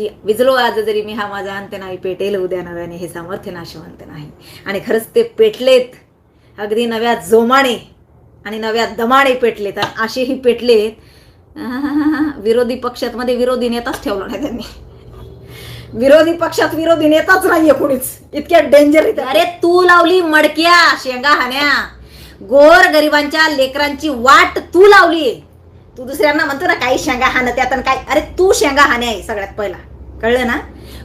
की विजलो आज जरी मी हा माझा अंत नाही पेटेल उद्या नव्याने हे सामर्थ्य नाशवंत नाही. आणि खरंच ते पेटलेत. अगदी नव्या जोमाने आणि नव्या दमाने पेटलेत. आणि असेही पेटलेत. विरोधी पक्षात मध्ये विरोधी नेताच ठेवला नाही त्यांनी. विरोधी पक्षात विरोधी नेताच नाहीये कुणीच. इतक्या डेंजर अरे तू लावली मडक्या शेंगा हाण्या. गोर गरिबांच्या लेकरांची वाट तू लावली तू दुसऱ्यांना म्हणतो ना काही शेंगा हाणं त्यात आणि काय अरे तू शेंगा हाण्या आहे सगळ्यात पहिला. कळलं ना?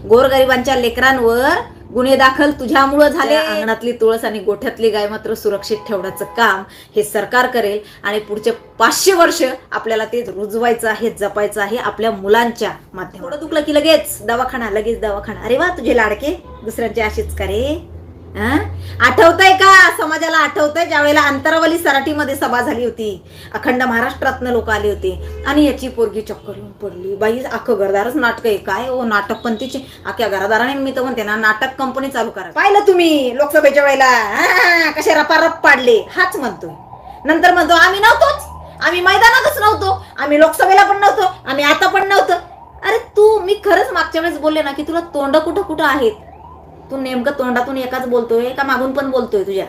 गोरगरिबांच्या लेकरांवर गुन्हे दाखल तुझ्यामुळं झाले. अंगणातली तुळस आणि गोठ्यातली गाय मात्र सुरक्षित ठेवण्याचं काम हे सरकार करेल आणि पुढचे पाचशे वर्ष आपल्याला ते रुजवायचं आहे जपायचं आहे आपल्या मुलांच्या माध्यमात थोडं दुखलं की लगेच दवाखाना लगेच दवाखाना. अरे वा तुझे लाडके. दुसऱ्यांचे असेच का रे हं? आठवतंय का? समाजाला आठवतंय ज्या वेळेला अंतरावली सराटीमध्ये सभा झाली होती. अखंड महाराष्ट्रातनं लोक आले होते. आणि याची पोरगी चक्कर येऊन पडली. बाई अख्खं घरदारच नाटक आहे. काय हो? नाटक पंथीची अख्ख्या घरदाराने मी तर म्हणते ना. नाटक कंपनी चालू करा. पाहिलं तुम्ही लोकसभेच्या वेळेला? कसे रपारप पाडले. हाच म्हणतोय. नंतर म्हणतो आम्ही नव्हतोच. आम्ही मैदानातच नव्हतो. आम्ही लोकसभेला पण नव्हतो. आम्ही आता पण नव्हतो. अरे तू मी खरंच मागच्या वेळेस बोलले ना की तुला तोंड कुठं कुठं आहेत? तू नेमकं तोंडातून एकाच बोलतोय का मागून पण बोलतोय तुझ्या?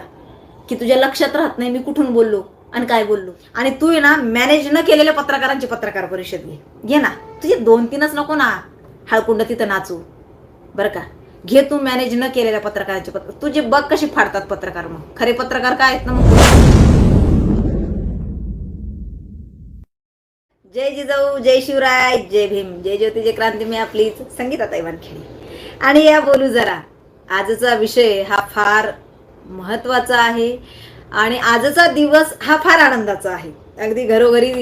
की तुझ्या लक्षात राहत नाही मी कुठून बोललो आणि काय बोललो. आणि तू आहे ना मॅनेज न केलेल्या पत्रकारांची पत्रकार परिषद घे. घे ना. तुझे दोन तीनच नको ना. हळकुंड तिथं नाचू. बरं का? घे तू मॅनेज न केलेल्या पत्रकारांची पत्र तुझे बघ कशी फाडतात पत्रकार मग. खरे पत्रकार काय आहेत ना मग? जय जिजाऊ जय शिवराय जय भीम जय ज्योती जय क्रांती मी आपलीच संगीताताई खेळी आणि या बोलू जरा. आजचा विषय हा फार महत्त्वाचा आहे आणि आजचा दिवस हा फार आनंदाचा आहे. अगदी घरोघरी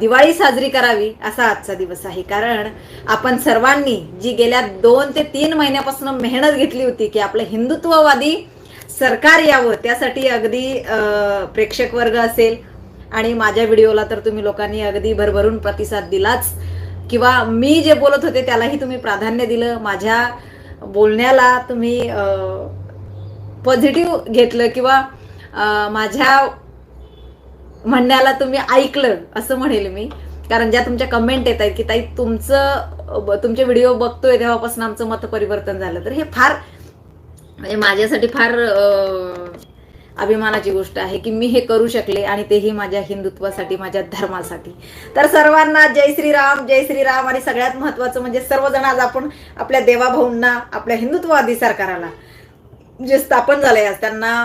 दिवाळी साजरी करावी असा आजचा दिवस आहे. कारण आपण सर्वांनी जी गेल्या दोन ते तीन महिन्यापासून मेहनत घेतली होती की आपलं हिंदुत्ववादी सरकार यावं त्यासाठी अगदी प्रेक्षक वर्ग असेल आणि माझ्या व्हिडिओला तर तुम्ही लोकांनी अगदी भरभरून प्रतिसाद दिलाच. किंवा मी जे बोलत होते त्यालाही तुम्ही प्राधान्य दिलं. माझ्या बोलण्याला तुम्ही पॉझिटिव्ह घेतलं किंवा माझ्या म्हणण्याला तुम्ही ऐकलं असं म्हणेल मी. कारण ज्या तुमच्या कमेंट येत आहेत की ताई तुमचं तुमचे व्हिडिओ बघतोय तेव्हापासून आमचं मत परिवर्तन झालं. तर हे फार म्हणजे माझ्यासाठी फार अभिमानाची गोष्ट आहे की मी हे करू शकले आणि तेही माझ्या हिंदुत्वासाठी माझ्या धर्मासाठी. तर सर्वांना जय श्रीराम जय श्रीराम आणि सगळ्यात महत्वाचं म्हणजे सर्वजण आज आपण आपल्या देवाभाऊंना आपल्या हिंदुत्ववादी सरकाराला जे स्थापन झालंय आज त्यांना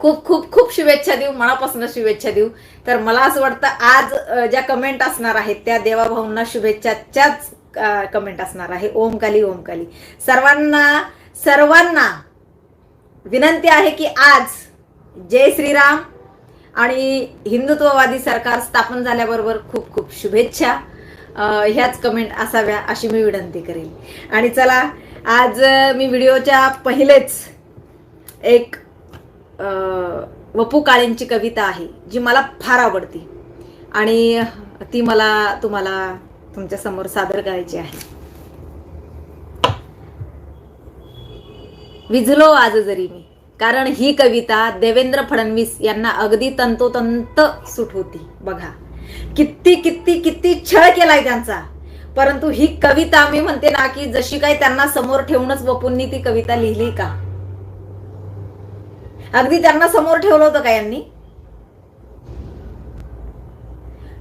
खूप खूप खूप शुभेच्छा देऊ मनापासून शुभेच्छा देऊ. तर मला असं वाटतं आज ज्या कमेंट असणार आहेत त्या देवाभाऊंना शुभेच्छाच्याच कमेंट असणार आहे. ओमकाली ओमकाली सर्वांना सर्वांना विनंती आहे की आज जय श्रीराम. आणि हिंदुत्ववादी सरकार स्थापन झाल्याबरोबर खूप खूप शुभेच्छा. ह्याच कमेंट असाव्या अशी मी विनंती करेल आणि चला आज मी व्हिडिओच्या पहिलेच एक वपू काळेंची कविता आहे जी मला फार आवडती. आणि ती मला तुम्हाला तुमच्यासमोर सादर करायची आहे. विझलो आज जरी मी. कारण ही कविता देवेंद्र फडणवीस यांना अगदी तंतोतंत सुट होती. बघा. किती किती किती छळ केलाय त्यांचा. परंतु ही कविता मी म्हणते ना की जशी काही त्यांना समोर ठेवूनच बपूंनी ती कविता लिहिली का? अगदी त्यांना समोर ठेवलं होतं का यांनी?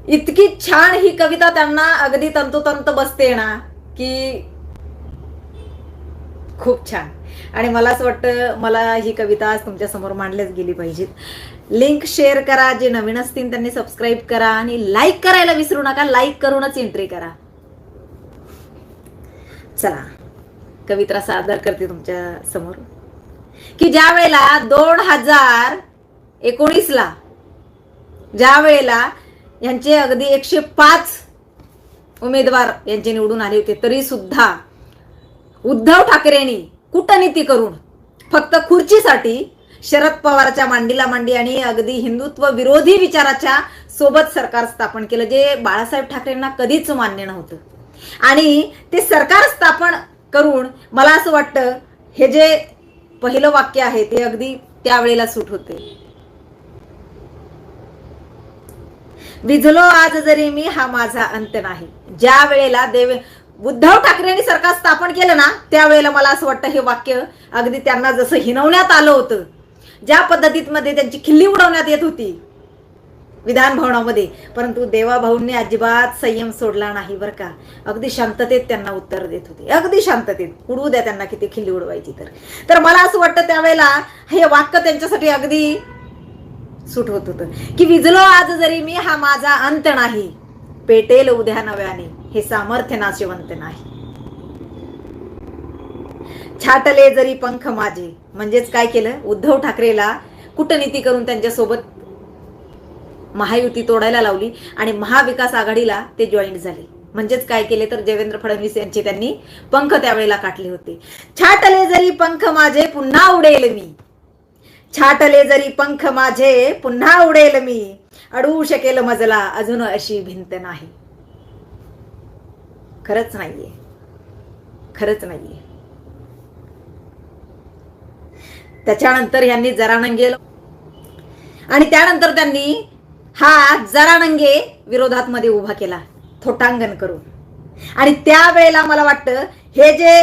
इतकी छान ही कविता त्यांना अगदी तंतोतंत बसते ना की खूप छान. आणि मला असं वाटतं मला ही कविता आज तुमच्यासमोर मांडल्याच गेली पाहिजेत. लिंक शेअर करा जे नवीन असतील त्यांनी सबस्क्राईब करा आणि लाईक करायला विसरू नका लाईक करूनच एंट्री करा. चला कविता सादर करते तुमच्यासमोर. की ज्या वेळेला दोन हजार एकोणीसला ज्या वेळेला यांचे अगदी एकशे पाच उमेदवार यांचे निवडून आले होते तरी सुद्धा उद्धव ठाकरेंनी कूटनीती करून फक्त खुर्चीसाठी शरद पवारच्या मांडीला मांडी आणि अगदी हिंदुत्व विरोधी विचाराच्या सोबत सरकार स्थापन केलं जे बाळासाहेब ठाकरेंना कधीच मान्य नव्हतं. आणि ते सरकार स्थापन करून मला असं वाटतं हे जे पहिलं वाक्य आहे ते अगदी त्यावेळेला सूट होते. विझलो आज जरी मी हा माझा अंत नाही. ज्या वेळेला देव उद्धव ठाकरेंनी सरकार स्थापन केलं ना त्यावेळेला मला असं वाटतं हे वाक्य अगदी त्यांना जसं हिनवण्यात आलं होतं ज्या पद्धतीत मध्ये त्यांची खिल्ली उडवण्यात येत होती विधान भवनामध्ये. परंतु देवाभाऊंनी अजिबात संयम सोडला नाही बरं का. अगदी शांततेत त्यांना उत्तर देत होते. अगदी शांततेत. उडवू द्या त्यांना किती खिल्ली उडवायची तर. तर मला असं वाटतं त्यावेळेला हे वाक्य त्यांच्यासाठी अगदी सुट होत होतं. की विजलो आज जरी मी हा माझा अंत नाही. पेटेल उद्या नव्याने. हे सामर्थ्य नाशिवंत नाही. छाटले जरी पंख माझे म्हणजेच काय केलं? उद्धव ठाकरेला कूटनीती करून त्यांच्यासोबत महायुती तोडायला लावली आणि महाविकास आघाडीला ते जॉईन झाले. म्हणजेच काय केले तर देवेंद्र फडणवीस यांचे त्यांनी पंख त्यावेळेला काटले होते. छाटले जरी पंख माझे पुन्हा उडेल मी. छाटले जरी पंख माझे पुन्हा उडेल मी. अडवू शकेल मजला अजून अशी भिंत नाही. खरंच नाहीये. खरंच नाहीये. त्याच्यानंतर यांनी जरानंगे आणि त्यानंतर त्यांनी हा जरानंगे विरोधात मध्ये उभा केला थोटांगण करून. आणि त्यावेळेला मला वाटतं हे जे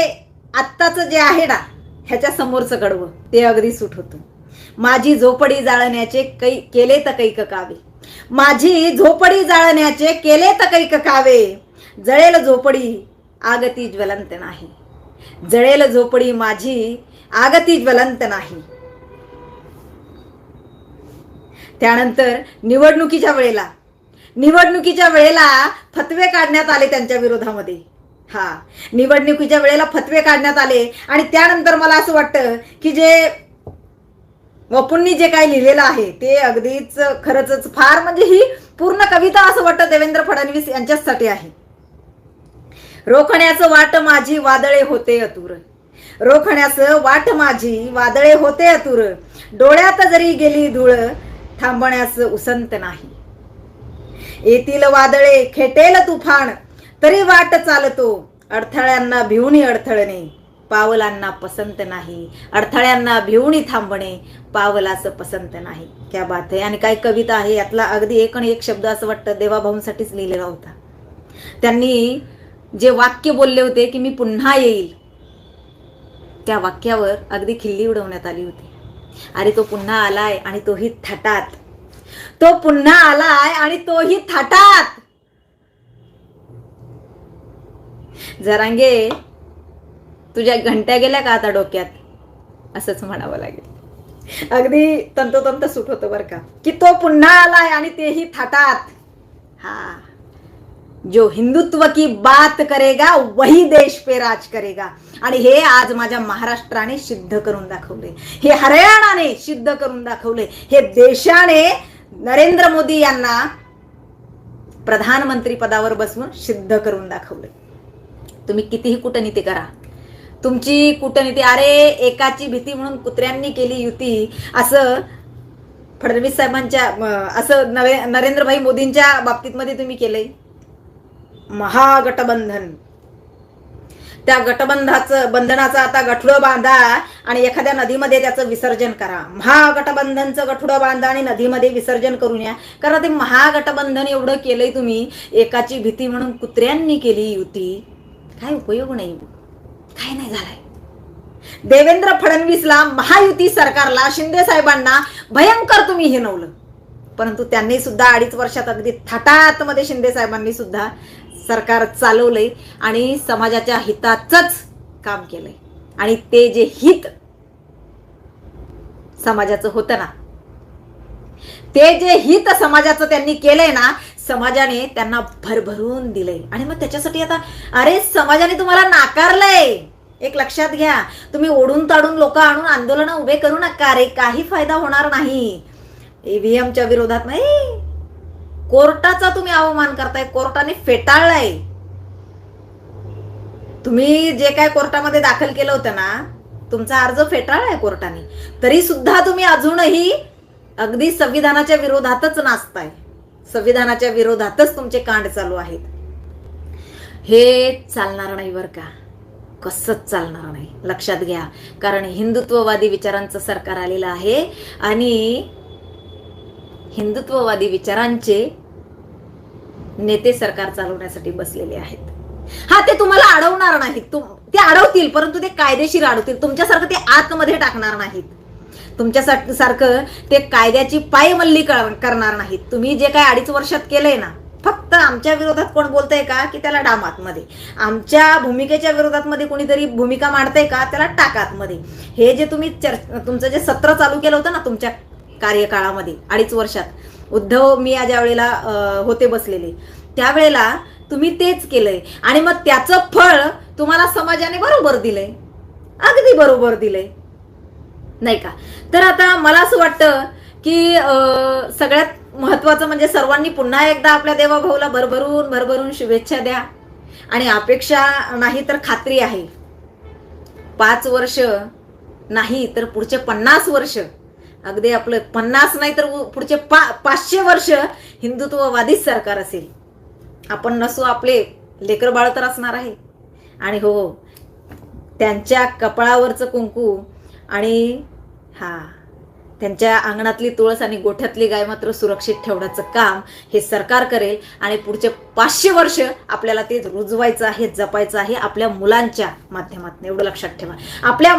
आत्ताच जे आहे ना ह्याच्या समोरचं कडवं ते अगदी सूट होतं. माझी झोपडी जाळण्याचे कै केले तर कैक कावे. माझी झोपडी जाळण्याचे केले तर कैक कावे. जळेल झोपडी आगती ज्वलंत नाही. जळेल झोपडी माझी आगती ज्वलंत नाही. त्यानंतर निवडणुकीच्या वेळेला निवडणुकीच्या वेळेला फतवे काढण्यात आले त्यांच्या विरोधामध्ये. हा निवडणुकीच्या वेळेला फतवे काढण्यात आले आणि त्यानंतर मला असं वाटतं की जे वपूंनी जे काही लिहिलेलं आहे ते अगदीच खरंच फार म्हणजे ही पूर्ण कविता असं वाटतं देवेंद्र फडणवीस यांच्याचसाठी आहे. रोखण्याचं वाट माझी वादळे होते अतुर. रोखण्याचं वाट माझी वादळे होते अतुर. डोळ्यात जरी गेली धूळ थांबण्यास उसंत नाही. येतील वादळे खेटेल तुफान तरी वाट चालतो. अडथळ्यांना भिवणी अडथळणे पावलांना पसंत नाही. अडथळ्यांना भिवणी थांबणे पावलाचं पसंत नाही. क्या बात आहे आणि काय कविता आहे यातला अगदी एक आणि एक शब्द असं वाटतं देवाभाऊंसाठीच लिहिलेला होता. त्यांनी जे वाक्य बोलले होते की मी पुन्हा येईल त्या वाक्यावर अगदी खिल्ली उडवण्यात आली होती. अरे तो पुन्हा आलाय आणि तोही थाटात. तो पुन्हा आलाय आणि तोही थाटात. जरांगे तुझ्या घंट्या गेल्या का आता डोक्यात? असंच म्हणावं लागेल. अगदी तंतोतंत सुट होतं बरं का. की तो पुन्हा आलाय आणि तेही थाटात. जो हिंदुत्व की बात करेगा वही देश पे राज करेगा. आणि हे आज माझ्या महाराष्ट्राने सिद्ध करून दाखवले. हे हरियाणाने सिद्ध करून दाखवले. हे देशाने नरेंद्र मोदी यांना प्रधानमंत्री पदावर बसवून सिद्ध करून दाखवले. तुम्ही कितीही कूटनीती करा. तुमची कूटनीती अरे एकाची भीती म्हणून कुत्र्यांनी केली युती असं फडणवीस साहेबांच्या असं नवे नरेंद्रभाई मोदींच्या बाबतीत मध्ये तुम्ही केलंय. महागठबंधन. त्या गटबंधाचं बंधनाचं आता गठुडं बांधा आणि एखाद्या नदीमध्ये त्याचं विसर्जन करा. महागठबंधनचं गठुडं बांधा आणि नदीमध्ये विसर्जन करून या. कारण ते महागठबंधन एवढं केलंय तुम्ही एकाची भीती म्हणून कुत्र्यांनी केली युती. काय उपयोग नाही. काय नाही झालाय. देवेंद्र फडणवीसला महायुती सरकारला शिंदे साहेबांना भयंकर तुम्ही हिनवलं परंतु त्यांनी सुद्धा अडीच वर्षात अगदी थाटात मध्ये शिंदे साहेबांनी सुद्धा सरकार चालवलंय आणि समाजाच्या हिताचंच काम केलंय. आणि ते जे हित समाजाचं होतं ना ते जे हित समाजाचं त्यांनी केलंय ना समाजाने त्यांना भरभरून दिलंय. आणि मग त्याच्यासाठी आता अरे समाजाने तुम्हाला नाकारलंय. एक लक्षात घ्या तुम्ही ओढून ताडून लोक आणून आंदोलन उभे करू नका. रे काही फायदा होणार नाही. ईव्हीएमच्या विरोधात नाही. कोर्टाचा तुम्ही अवमान करताय कोर्टाने फेटाळलाय. तुम्ही जे काय कोर्टामध्ये दाखल केलं होतं ना तुमचा अर्ज फेटाळलाय कोर्टाने. तरी सुद्धा तुम्ही अजूनही अगदी संविधानाच्या विरोधातच नाचताय. संविधानाच्या विरोधातच तुमचे कांड चालू आहेत. हे चालणार नाही बरं का? कसंच चालणार नाही? लक्षात घ्या. कारण हिंदुत्ववादी विचारांचं सरकार आलेलं आहे आणि हिंदुत्ववादी विचारांचे नेते सरकार चालवण्यासाठी बसलेले आहेत. हा ते तुम्हाला अडवणार नाहीत. तुम ते अडवतील परंतु ते कायदेशीर अडवतील. तुमच्यासारखं ते आतमध्ये टाकणार नाहीत. तुमच्या सारखं ते कायद्याची पायमल्ली करणार नाहीत. तुम्ही जे काय अडीच वर्षात केलंय ना फक्त आमच्या विरोधात कोण बोलतंय का की त्याला डाम आतमध्ये. आमच्या भूमिकेच्या विरोधात मध्ये कोणीतरी भूमिका मांडतंय का त्याला टाक आतमध्ये. हे जे तुम्ही चर्च तुमचं जे सत्र चालू केलं होतं ना तुमच्या कार्यकाळामध्ये अडीच वर्षात उद्धव मी या ज्या वेळेला होते बसलेले त्यावेळेला तुम्ही तेच केलंय. आणि मग त्याचं फळ तुम्हाला समाजाने बरोबर दिलंय. अगदी बरोबर दिलंय. नाही का? तर आता मला असं वाटतं की सगळ्यात महत्वाचं म्हणजे सर्वांनी पुन्हा एकदा आपल्या देवाभाऊला भरभरून भरभरून शुभेच्छा द्या. आणि अपेक्षा नाही तर खात्री आहे. पाच वर्ष नाही तर पुढचे पन्नास वर्ष अगदी आपलं पन्नास नाही तर पुढचे पा पाचशे वर्ष हिंदुत्ववादीच सरकार असेल. आपण नसू आपले लेकर बाळ तर असणार आहे. आणि हो त्यांच्या कपाळावरचं कुंकू आणि हा त्यांच्या अंगणातली तुळस आणि गोठ्यातली गाय मात्र सुरक्षित ठेवण्याचं काम हे सरकार करेल आणि पुढचे पाचशे वर्ष आपल्याला ते रुजवायचं आहे जपायचं आहे आपल्या मुलांच्या माध्यमातून. एवढं लक्षात ठेवा. आपल्या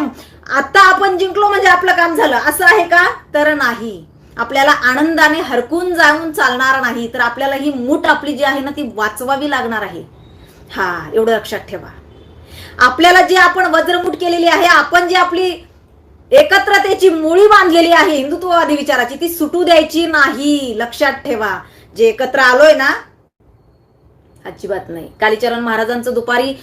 आता आपण जिंकलो म्हणजे आपलं काम झालं. असं आहे का? तर नाही. आपल्याला आनंदाने हरकून जाऊन चालणार नाही. तर आपल्याला ही मूठ आपली जी आहे ना ती वाचवावी लागणार आहे. हा एवढं लक्षात ठेवा. आपल्याला जी आपण वज्रमूठ केलेली आहे आपण जी आपली एकत्रतेची मुळी बांधलेली आहे हिंदुत्ववादी विचाराची. ती सुटू द्यायची नाही. लक्षात ठेवा. जे एकत्र आलोय ना अजिबात नाही. कालीचरण महाराजांचं दुपारी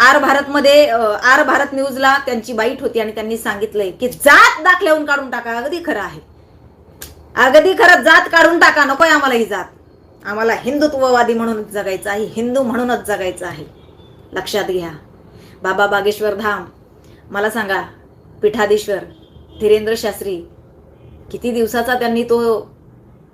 आर भारतमध्ये आर भारत न्यूजला त्यांची बाईट होती आणि त्यांनी सांगितलंय की जात दाखल्याहून काढून टाका. अगदी खरं आहे. अगदी खरं जात काढून टाका. नकोय आम्हाला ही जात. आम्हाला हिंदुत्ववादी म्हणूनच जगायचं आहे. हिंदू म्हणूनच जगायचं आहे. लक्षात घ्या. बाबा बागेश्वर धाम. मला सांगा पीठाधीश्वर धीरेंद्र शास्त्री किती दिवसाचा त्यांनी तो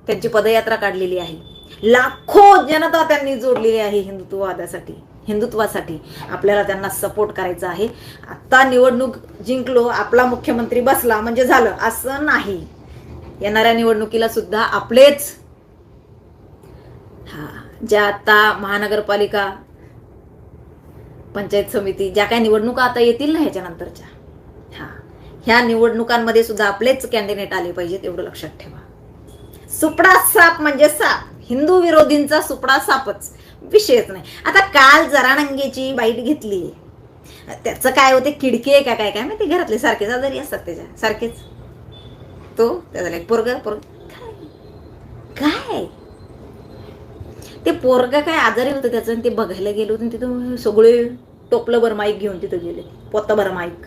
त्यांची पदयात्रा काढलेली आहे? लाखो जनता त्यांनी जोडलेली आहे हिंदुत्ववादासाठी हिंदुत्वासाठी. आपल्याला त्यांना सपोर्ट करायचा आहे. आता निवडणूक जिंकलो आपला मुख्यमंत्री बसला म्हणजे झालं. असं नाही. येणाऱ्या निवडणुकीला सुद्धा आपलेच. हा ज्या आता महानगरपालिका पंचायत समिती ज्या काही निवडणुका आता येतील ना ह्याच्यानंतरच्या. हा. ह्या निवडणुकांमध्ये सुद्धा आपलेच कॅन्डिडेट आले पाहिजेत एवढं लक्षात ठेवा. सुपडा साप म्हणजे साप. हिंदू विरोधींचा सुपडा सापच विषयच नाही. आता काल जरानंगेची बाईट घेतली. त्याचं काय होते खिडकी आहे का काय काय माहिती? घरातले सारखेच आजारी असतात त्याच्या. सारखेच. तो त्याचा एक पोरग पोरग. काय? काय? ते पोरग काय आजारी होतं त्याचं आणि ते बघायला गेलो आणि तिथं सगळे टोपलं भर माईक घेऊन तिथं गेले. पोताभर माईक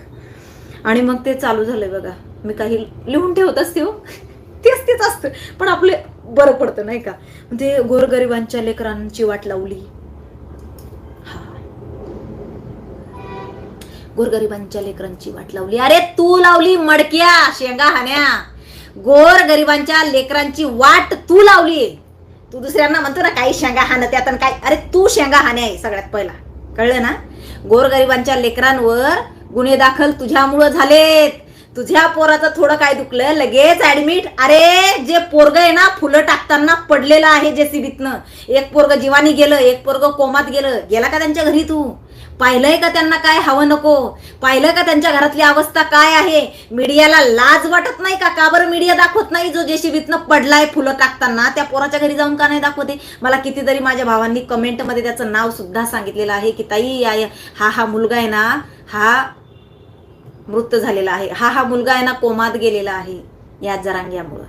आणि मग ते चालू झालंय बघा. मी काही लिहून ठेवत असते हो. तेच तेच असतं. पण आपले बरं पडतं नाही का? म्हणजे गोरगरिबांच्या लेकरांची वाट लावली. हा. गोरगरिबांच्या लेकरांची वाट लावली. अरे तू लावली मडक्या शेंगा हाण्या. गोर गरिबांच्या लेकरांची वाट तू लावली. तू दुसऱ्यांना म्हणतो ना काही शेंगा हाणं त्यात आणि काय अरे तू शेंगा हाणे आहे सगळ्यात पहिला. कळलं ना? गोरगरिबांच्या लेकरांवर गुन्हे दाखल तुझ्यामुळं झालेत. तुझ्या पोराचं थोडं काय दुखलं? लगेच ऍडमिट अरे जे पोरग आहे ना फुलं टाकताना पडलेलं आहे जे सीबीतनं एक पोरग जीवानी गेलं एक पोरग कोमात गेलं. गेला का त्यांच्या घरी तू? पाहिलंय का त्यांना काय हवं नको? पाहिलं का त्यांच्या घरातली अवस्था काय आहे? मीडियाला लाज वाटत नाही का? का बरं मीडिया दाखवत नाही? जो जेसीबीतनं पडलाय फुलं टाकताना त्या पोराच्या घरी जाऊन का नाही दाखवते? मला कितीतरी माझ्या भावांनी कमेंटमध्ये त्याचं नाव सुद्धा सांगितलेलं आहे की ताई या- हा हा मुलगा आहे ना हा मृत झालेला आहे. हा हा मुलगा आहे ना कोमात गेलेला आहे. या जरांग्यामुळं.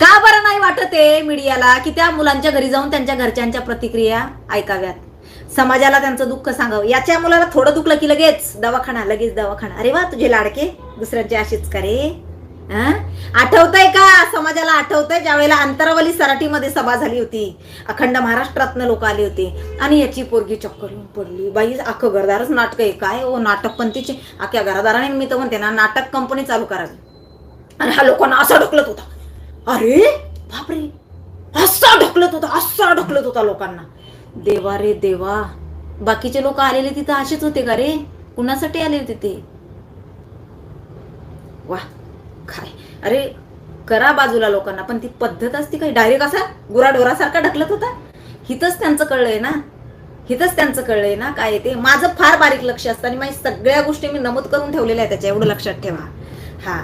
का बरं नाही वाटत आहे मीडियाला की त्या मुलांच्या घरी जाऊन त्यांच्या घरच्यांच्या प्रतिक्रिया ऐकाव्यात? समाजाला त्यांचं दुःख सांगावं. याच्या मुलाला थोडं दुखलं की लगेच दवाखाना लगेच दवाखाना. अरे वा तुझे लाडके. दुसऱ्यांचे अशीच करे आठवतंय का? समाजाला आठवतंय ज्यावेळेला अंतरावली सराटीमध्ये सभा झाली होती. अखंड महाराष्ट्रातनं लोक आले होते. आणि याची पोरगी चक्कर येऊन पडली. बाई अख्खं घरदारच नाटक आहे. काय हो नाटक पण तिचे. अख्ख्या घरदाराने मी तर म्हणते ना नाटक कंपनी चालू करावी. आणि हा लोकांना असा ढकलत होता. अरे बापरे. असा ढकलत होता असा ढकलत होता लोकांना. देवा रे देवा. बाकीचे लोक आलेले तिथं असेच होते का रे? कुणासाठी आले होते ते वा काय? अरे करा बाजूला लोकांना पण ती पद्धत असती काही डायरेक्ट असा गुराढोरासारखा ढकलत होता? हिथंच त्यांचं कळलंय ना? हिथंच त्यांचं कळलंय ना? काय ते? माझं फार बारीक लक्ष असतं आणि माझ्या सगळ्या गोष्टी मी नमूद करून ठेवलेल्या आहेत त्याच्या एवढं लक्षात ठेवा. हा.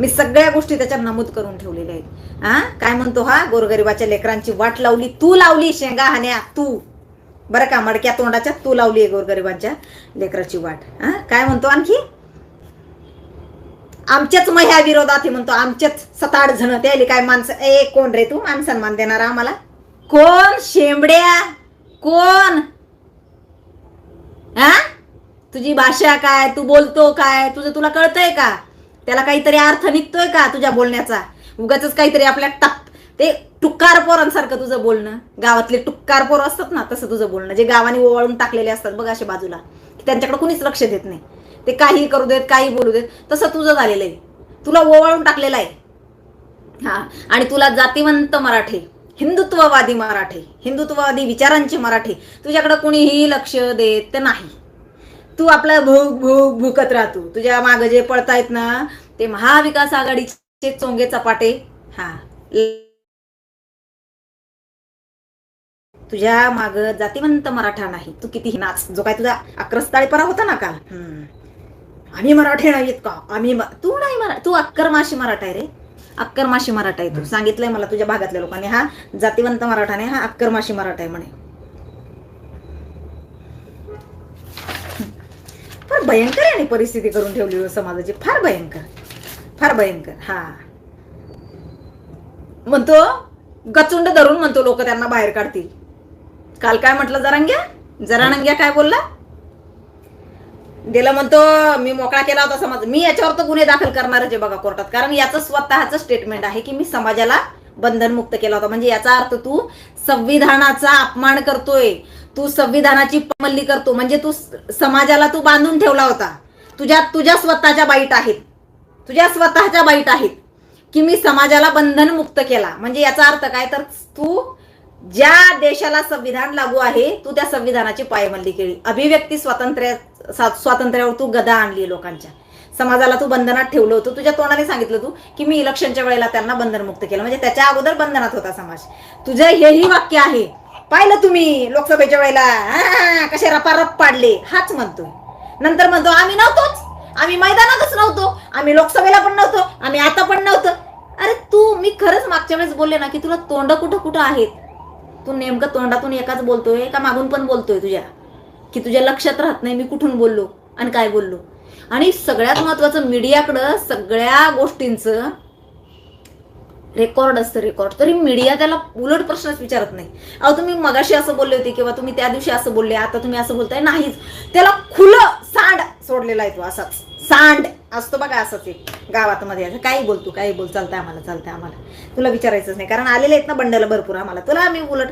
मी सगळ्या गोष्टी त्याच्यात नमूद करून ठेवलेल्या आहेत. हा काय म्हणतो हा? गोरगरिबाच्या लेकरांची वाट लावली तू लावली शेंगा हाण्या तू. बरं का मडक्या तोंडाच्या तू लावली आहे गोरगरिबांच्या लेकराची वाट. हा? काय म्हणतो आणखी? आमच्याच मग ह्या विरोधात हे म्हणतो आमच्याच सताड जण त्याले काय माणसं? ए कोण रे तू? मान सन्मान देणार आम्हाला? कोण? शेंबड्या? कोण? हा? तुझी भाषा काय? तू बोलतो काय? तुझं तुला कळतंय का? त्याला काहीतरी अर्थ निघतोय का तुझ्या बोलण्याचा? उगाच काहीतरी आपल्या टाक ते टुक्कार पोरांसारखं तुझं बोलणं. गावातले टुक्कार पोर असतात ना तसं तुझं बोलणं. जे गावाने ओवाळून टाकलेले असतात बघ असे बाजूला. त्यांच्याकडे कुणीच लक्ष देत नाही. ते काही करू देत काही बोलू देत. तसं तुझं झालेलं आहे. तुला ओवाळून टाकलेलं आहे. हा. आणि तुला जातीवंत मराठी हिंदुत्ववादी मराठी हिंदुत्ववादी विचारांचे मराठी तुझ्याकडे कुणीही लक्ष देत नाही. तू आपला भूक भूक भुकत राहतो. तुझ्या मागं जे पळतायत ना ते महाविकास आघाडीचे चोंगे चपाटे. हा. तुझ्या माग जातीवंत मराठा नाही. तू कितीही नाच. जो काय तुझा अक्रस्ताळीपणा होता ना काल. हम्म. आम्ही मराठी नाहीत का आम्ही तू नाही मरा तू अक्करमाशी मराठा आहे रे. अक्करमाशी मराठा आहे तू. सांगितलंय मला तुझ्या भागातल्या लोकांनी. हा जातीवंत मराठा नाही हा अक्करमाशी मराठा आहे म्हणे. फार भयंकर आहे परिस्थिती करून ठेवली हो समाजाची. फार भयंकर. फार भयंकर. हा. म्हणतो गचुंड धरून म्हणतो लोक त्यांना बाहेर काढतील. काल काय म्हटलं जरांग्या? जरानंग्या काय बोलला? गेलं म्हणतो मी मोकळा केला होता समाज. मी याच्यावर तर गुन्हे दाखल करणारच आहे बघा कोर्टात. कारण याचं स्वतःचं स्टेटमेंट आहे की मी समाजाला बंधनमुक्त केला होता. म्हणजे याचा अर्थ तू संविधानाचा अपमान करतोय. तू संविधानाची पमल्ली करतो. म्हणजे तू समाजाला तू बांधून ठेवला होता. तुझ्या तुझ्या स्वतःच्या बाईट आहेत. तुझ्या स्वतःच्या बाईट आहेत. की मी समाजाला बंधनमुक्त केला. म्हणजे याचा अर्थ काय? तर तू ज्या देशाला संविधान लागू आहे तू त्या संविधानाची पायमल्ली केली. अभिव्यक्ती स्वातंत्र्य स्वातंत्र्यावर तू गदा आणली लोकांच्या. समाजाला तू बंधनात ठेवलं होतं. तुझ्या तोंडाने सांगितलं तू की मी इलेक्शनच्या वेळेला त्यांना बंधनमुक्त केलं. म्हणजे त्याच्या अगोदर बंधनात होता समाज. तुझं हेही वाक्य आहे. पाहिलं तुम्ही लोकसभेच्या वेळेला? कसे रपारप पाडले. हाच म्हणतोय. नंतर म्हणतो आम्ही नव्हतोच. आम्ही मैदानातच नव्हतो. आम्ही लोकसभेला पण नव्हतो. आम्ही आता पण नव्हतं. अरे तू मी खरंच मागच्या वेळेस बोलले ना की तुला तोंड कुठं कुठं आहेत? तू नेमकं तोंडातून एकाच बोलतोय का मागून पण बोलतोय तुझ्या? की तुझ्या लक्षात राहत नाही मी कुठून बोललो आणि काय बोललो? आणि सगळ्यात महत्वाचं मीडियाकडं सगळ्या गोष्टींचं रेकॉर्ड असतं रेकॉर्ड तरी मीडिया त्याला उलट प्रश्नच विचारत नाही. अहो तुम्ही मगाशी असं बोलले होते किंवा तुम्ही त्या दिवशी असं बोलले आता तुम्ही असं बोलताय नाहीच. त्याला खुलं सांड सोडलेला आहे तो असाच. सांड असतो बघा असंच एक गावात मध्ये असं काही बोल तू काही बोल चालतं आम्हाला चालतं आम्हाला. तुला विचारायचंच नाही कारण आलेले आहेत ना बंडल भरपूर आम्हाला. तुला आम्ही उलट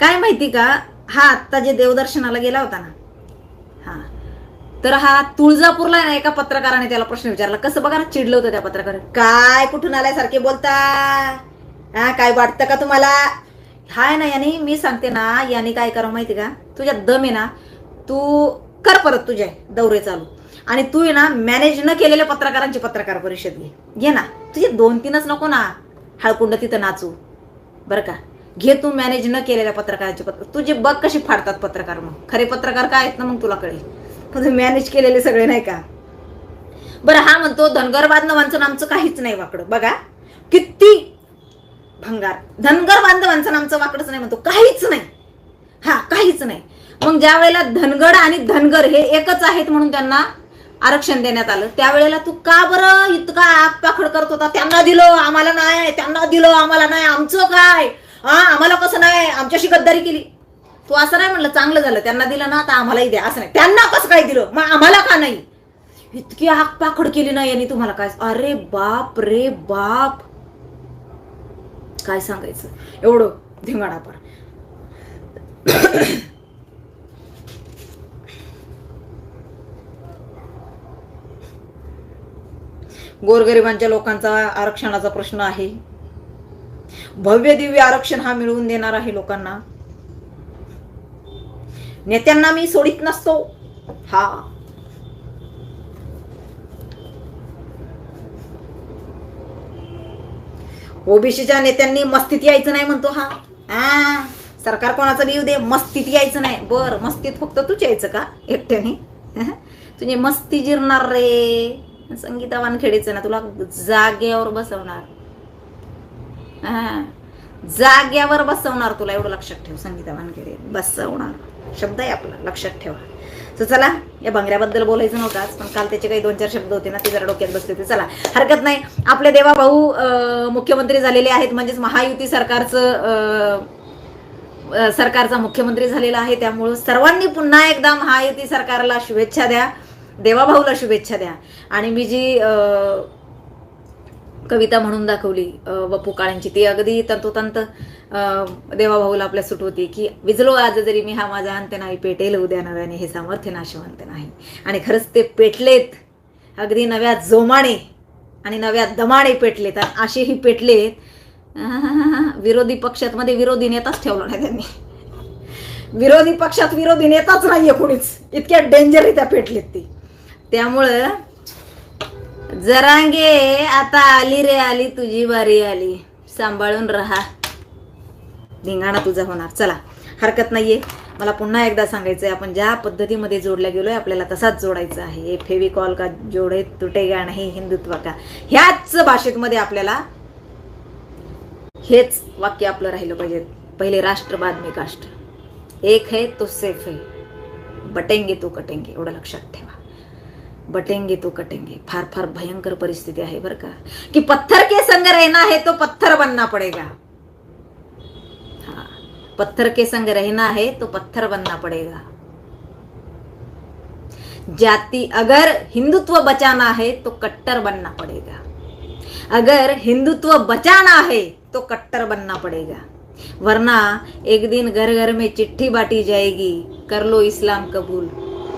काय माहिती का? हा आत्ता जे देवदर्शनाला गेला होता ना. हा. तर हा तुळजापूरला ना एका पत्रकाराने त्याला प्रश्न विचारला कसं बघा ना चिडलं होतं त्या पत्रकार काय कुठून आल्यासारखे बोलता? हा काय वाटतं का तुम्हाला? हाय ना याने मी सांगते ना याने काय करावं माहिती का? तुझ्या दम आहे ना तू कर परत तुझ्या दौरे चालू. आणि तू आहे ना मॅनेज न केलेल्या पत्रकारांची पत्रकार परिषद घे. घे ना. तुझे दोन तीनच नको ना. हळकुंड तिथं नाचू. बरं का? घे तू मॅनेज न केलेल्या पत्रकारांची पत्र तुझे बघ कशी फाडतात पत्रकार मग. खरे पत्रकार काय आहेत ना मग तुला कळेल. पण मॅनेज केलेले सगळे नाही का? बरं हा म्हणतो धनगर बांधवांचं आमचं काहीच नाही वाकडं. बघा. किती भंगार. धनगर बांधवांचं नामचं वाकडच नाही म्हणतो. काहीच नाही. हा काहीच नाही. मग ज्या वेळेला धनगड आणि धनगर हे एकच आहेत म्हणून त्यांना आरक्षण देण्यात आलं. त्यावेळेला तू का बरं इतका आगपाखड करत होता? त्यांना दिलं आम्हाला नाही त्यांना दिलं आम्हाला नाही. आमचं काय? हा आम्हाला कसं नाही? आमच्याशी गद्दारी केली. तू असं नाही म्हणलं चांगलं झालं. त्यांना दिलं ना तर आम्हालाही द्या. असं नाही. त्यांना कसं काय दिलं? मग आम्हाला का नाही? इतकी आगपाखड केली ना यांनी तुम्हाला काय? अरे बाप रे बाप. काय सांगायचं? एवढं धिंगाणापर. गोरगरिबांच्या लोकांचा आरक्षणाचा प्रश्न आहे. भव्य दिव्य आरक्षण हा मिळवून देणार आहे लोकांना. नेत्यांना मी सोडित नसतो. हा. ओबीसीच्या नेत्यांनी मस्तीत यायचं नाही म्हणतो हा. आ, सरकार कोणाचं बी येऊ दे? मस्तीत यायचं नाही. बर मस्तीत फक्त तूच यायचं का? एकट्याने? तुझी मस्ती जिरणार रे. संगीता वानखेडेचं ना तुला जागेवर बसवणार. हा. जाग्यावर बसवणार तुला एवढं लक्षात ठेव संगीता वानखेडे. बसवणार. शब्द आहे आपला लक्षात ठेवा. तर चला या भंगऱ्याबद्दल बोलायचं नव्हतं आज पण काल त्याचे काही दोन चार शब्द होते ना ते जरा डोक्यात बसले होते. चला हरकत नाही. आपले देवा भाऊ मुख्यमंत्री झालेले आहेत म्हणजेच महायुती सरकारचं सरकारचा मुख्यमंत्री झालेला आहे त्यामुळं सर्वांनी पुन्हा एकदा महायुती सरकारला शुभेच्छा द्या. देवाभाऊला शुभेच्छा द्या. आणि मी जी कविता म्हणून दाखवली वपू काळ्यांची ती अगदी तंतोतंत देवाभाऊला आपल्या सुट होती की विजलो आज जरी मी हा माझा अंत नाही पेटेल उद्या नव्याने हे सामर्थ्य नाशवंत नाही. आणि खरंच ते पेटलेत अगदी नव्या जोमाने आणि नव्या दमाने पेटलेत. आणि असेही पेटलेत विरोधी पक्षात मध्ये विरोधी नेताच ठेवला नाही त्यांनी. विरोधी पक्षात विरोधी नेताच नाहीये कोणीच. इतक्या डेंजर त्या पेटलेत ती. त्यामुळं जरांगे आता आली रे आली तुझी बारी आली. सांभाळून राहा. धिंगाणा तुझा होणार. चला हरकत नाहीये. मला पुन्हा एकदा सांगायचंय आपण ज्या पद्धतीमध्ये जोडल्या गेलोय आपल्याला तसाच जोडायचा आहे. फेविकॉल का जोडे तुटेगा नाही हिंदुत्व का? ह्याच भाषेतमध्ये आपल्याला हेच वाक्य आपलं राहिलं पाहिजे. पहिले राष्ट्र बाद में काष्ट एक है तो सेफ है. बटेंगे तो कटेंगे. एवढं लक्षात ठेवा. बटेंगे तो कटेंगे। फार फार भयंकर परिस्थिती आहे बरं का. कि पत्थर के संग रहना है तो पत्थर बनना पडेगा. हाँ पत्थर के संग रहना है तो पत्थर बनना पड़ेगा. जाति अगर हिंदुत्व बचाना है तो कट्टर बनना पड़ेगा. अगर हिंदुत्व बचाना है तो कट्टर बनना पड़ेगा. वरना एक दिन घर घर में चिट्ठी बांटी जाएगी, कर लो इस्लाम कबूल.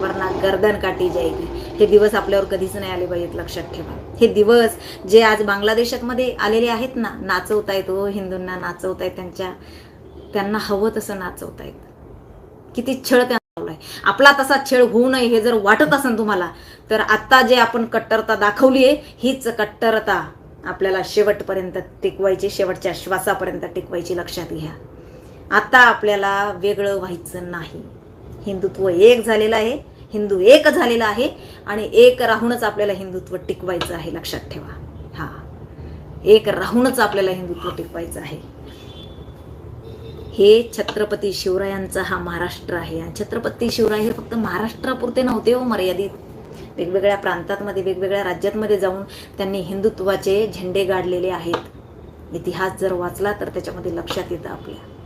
वरना गर्दन काटी जाएगी. हे दिवस आपल्यावर कधीच नाही आले पाहिजेत लक्षात ठेवा. हे दिवस जे आज बांगलादेशामध्ये आलेले आहेत ना नाचवतायत हो हिंदूंना नाचवतायत त्यांच्या त्यांना हवं तसं नाचवतायत किती छळ त्यांना आपला तसा छळ होऊ नये हे जर वाटत असेल तुम्हाला तर आत्ता जे आपण कट्टरता दाखवली आहे हीच कट्टरता आपल्याला शेवटपर्यंत टिकवायची शेवटच्या श्वासापर्यंत टिकवायची लक्षात घ्या. आता आपल्याला वेगळं व्हायचं नाही. हिंदुत्व एक झालेलं आहे हिंदू एक झालेला आहे आणि एक राहूनच आपल्याला हिंदुत्व टिकवायचं आहे लक्षात ठेवा. हा. एक राहूनच आपल्याला हिंदुत्व टिकवायचं आहे. हे छत्रपती शिवरायांचा हा महाराष्ट्र आहे आणि छत्रपती शिवराय हे फक्त महाराष्ट्रापुरते नव्हते हो मर्यादित. वेगवेगळ्या प्रांतांमध्ये वेगवेगळ्या राज्यांमध्ये जाऊन त्यांनी हिंदुत्वाचे झेंडे गाडलेले आहेत. इतिहास जर वाचला तर त्याच्यामध्ये लक्षात येतं आपल्या.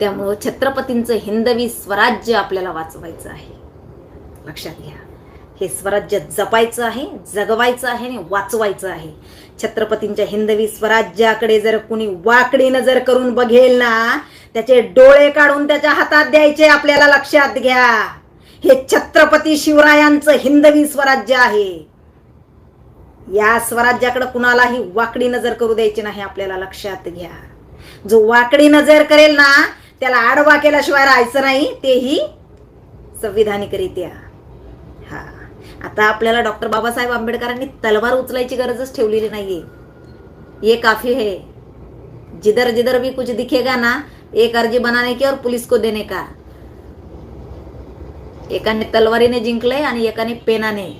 त्यामुळं छत्रपतींचं हिंदवी स्वराज्य आपल्याला वाचवायचं आहे. लक्षात घ्या. हे स्वराज्य जपायचं आहे जगवायचं आहे आणि वाचवायचं आहे. छत्रपतींच्या हिंदवी स्वराज्याकडे जर कुणी वाकडी नजर करून बघेल ना त्याचे डोळे काढून त्याच्या हातात द्यायचे आपल्याला लक्षात घ्या. हे छत्रपती शिवरायांचं हिंदवी स्वराज्य आहे. या स्वराज्याकडे कुणालाही वाकडी नजर करू द्यायची नाही आपल्याला लक्षात घ्या. जो वाकडी नजर करेल ना त्याला आडवा केल्याशिवाय राहायचं नाही तेही संविधानिकरित्या. हा. आता आपल्याला डॉक्टर बाबासाहेब आंबेडकरांनी तलवार उचलायची गरजच ठेवलेली नाहीये. ये काफी है. जिधर जिधर भी कुछ दिखेगा ना एक अर्जी बनाने की और पुलिस को देने का. एकाने तलवारीने जिंकलंय आणि एकाने पेनाने.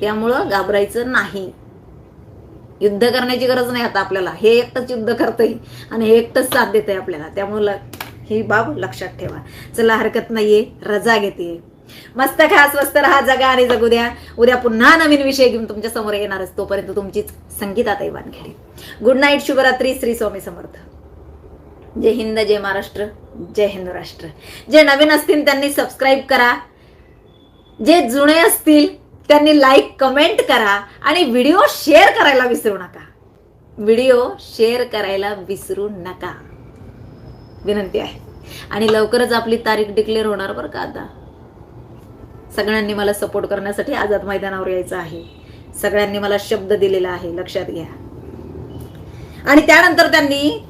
त्यामुळं घाबरायचं नाही. युद्ध करण्याची गरज नाही आता आपल्याला. हे एकटंच युद्ध करतंय आणि हे एकटंच साथ देतंय आपल्याला. त्यामुळं ही बाब लक्षात ठेवा. चला हरकत नाहीये रजा घेते. मस्त खा स्वस्त राहा जगा आणि जगू द्या. उद्या पुन्हा नवीन विषय घेऊन तुमच्यासमोर येणारच तोपर्यंत तुमचीच संगीता तैवान घेणे गुड नाईट शुभरात्री श्री स्वामी समर्थ. जय हिंद जय महाराष्ट्र जय हिंद राष्ट्र. जे नवीन असतील त्यांनी सबस्क्राईब करा. जे जुने असतील त्यांनी लाईक कमेंट करा आणि व्हिडिओ शेअर करायला विसरू नका. व्हिडिओ शेअर करायला विसरू नका. विनंती आहे. आणि लवकरच आपली तारीख डिक्लेअर होणार बरं का आता. सगळ्यांनी मला सपोर्ट करण्यासाठी आझाद मैदानावर यायचं आहे. सगळ्यांनी मला शब्द दिलेला आहे लक्षात घ्या. आणि त्यानंतर त्यांनी